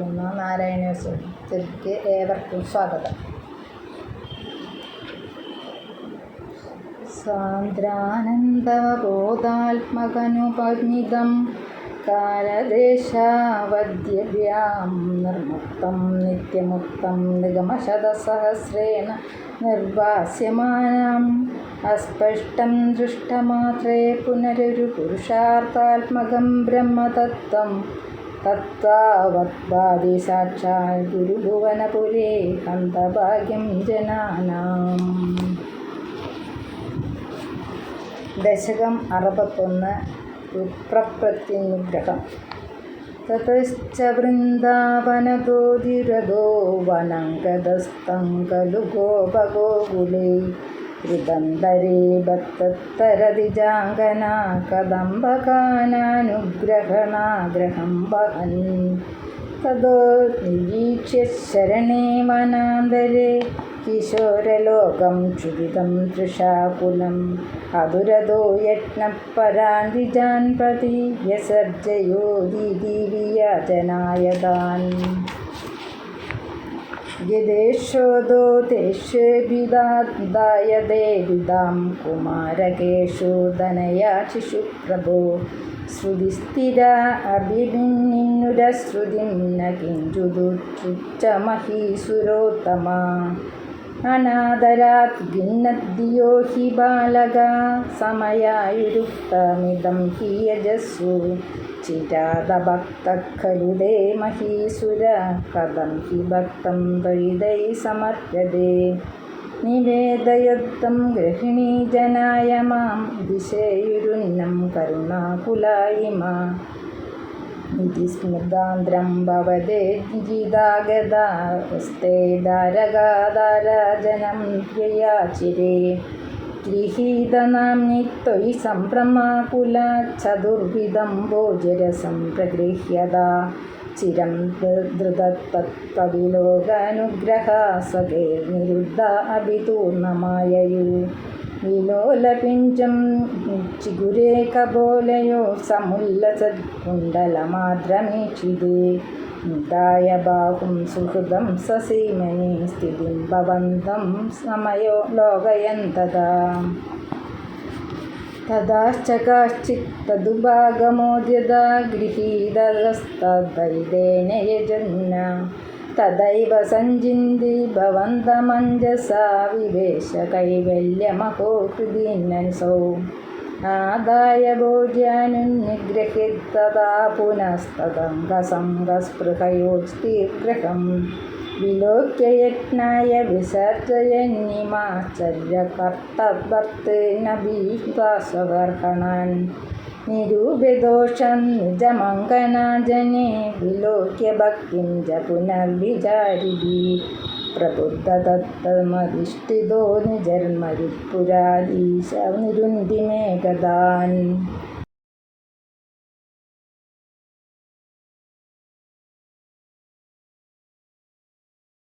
അവതരിപ്പിക്കുന്ന നാരായണീയത്തിലേക്ക് ഏവർക്കും സ്വാഗതം. സാന്ദ്രാനന്ദബോധാത്മകനുപമിതം കാലദേശാവദ്യഭ്യാം നിർമുക്തം നിത്യമുക്തം നിഗമശതസഹസ്രേണ നിർവാസ്യമാനം അസ്പഷ്ടം ദൃഷ്ടമാത്രേ പുനരൊരു പുരുഷാർത്ഥാത്മകം ബ്രഹ്മതത്വം. തത്വാവത്വാദി സാക്ഷാൽ ഗുരുഭുവനപുരേ ഹന്തഭാഗ്യം ജനാനാം. ദശകം അറുപത്തൊന്ന് വിപ്രപ്രത്യനുഗ്രഹം തതശ്ച വൃന്ദാവനതോതിരതോ വനങ്കതസ്ഥം ഖലു ഗോപഗോകുലേ ഋതന്തരേ ഭക്തരതിജാങ്കന കദംബകാനാനുഗ്രഹണാഗ്രഹം വഹൻ. തതോ നിരീക്ഷ്യ ശരണേ വനാന്തരേ കിശോരലോകം ക്ഷുദിതം തൃഷാകുലം. അതുരതോ യജ്ഞപരാതിജാൻ പ്രതി യസർജയോ ദീദീവിയാചനായതാൻ യദേഷോദോ തേഷ്വേഭിദായ ദേവിതാം കുമാരകേഷു ധനയാശിഷു പ്രഭോ. ശ്രുതിസ്ഥിര അഭിനിന്നുരശ്രുതിം ന കിഞ്ചുദുച്ഛ മഹീസുരോത്തമ അനാദരാത് ഭിന്നദ്യോ ഹി ബാലക സമയായുരുക്തമിതം ഹി യജസ്സു. ചിരാതഭക്ത ഖലു ദേ മഹീസുര കഥം ഹി ഭക്തം ത്വയിതൈ സമർപ്പതേ നിവേദയുദ്ധം ഗൃഹിണീ ജനായ മാം ദിശേയുരുന്നം കരുണാകുലായിമ ഇതി സ്മൃതാന്ത്രം ഭവതേ ജിതാഗതാസ്തേ ദാരകാദാരജനം ത്യയാചിരേ ത്വയി സംഭ്രമാകുല ചതുർവിധം ഭോജരസം പ്രഗൃഹ്യത ചിരം ധൃതത്വവിലോകാനുഗ്രഹ സഖേ നിരുദ്ധ അഭിതൂർണമായയു വിലോലപിഞ്ചം ചിഗുരേ കപോലയോ സമുല്ലസത്കുണ്ടലമാദ്രമീക്ഷിതേ നിതായ ബാഹും സുഹൃദം സസീമനി സ്ഥിതിം ഭവന്തം സമയോ ലോകയന്തതാ തഥാശ്ച കാശ്ചിത്തദുഭാഗമോദ്യത ഗൃഹീതസ്തദ്വൈതേന യജന്ന തദൈവ സഞ്ചിന്തി ഭവന്തമഞ്ജസാ വിവേശ കൈവല്യമഹോ ഹൃദീന്നസൗ ആദായ ഭോജ്യാനുനിഗ്രഹിത്തതാ പുനസ്തദംഗസംഗസ്പൃഹയോസ്തീർഗ്രഹം വിലോക്യ യജ്ഞായ വിസർജയന്നിമാശ്ചര്യകർത്തഭർത്തേനഭീഷ്വാസവർഹണാൻ നിരൂപ്യദോഷം നിജമങ്കനാജനെ വിലോക്യ ഭക്തിം ജ പുനർവിചാരിതി. प्रबुद्धदत्तमधिष्ठितो निजन्मयुक्पुराधीशनिरुन्धिमे गदान्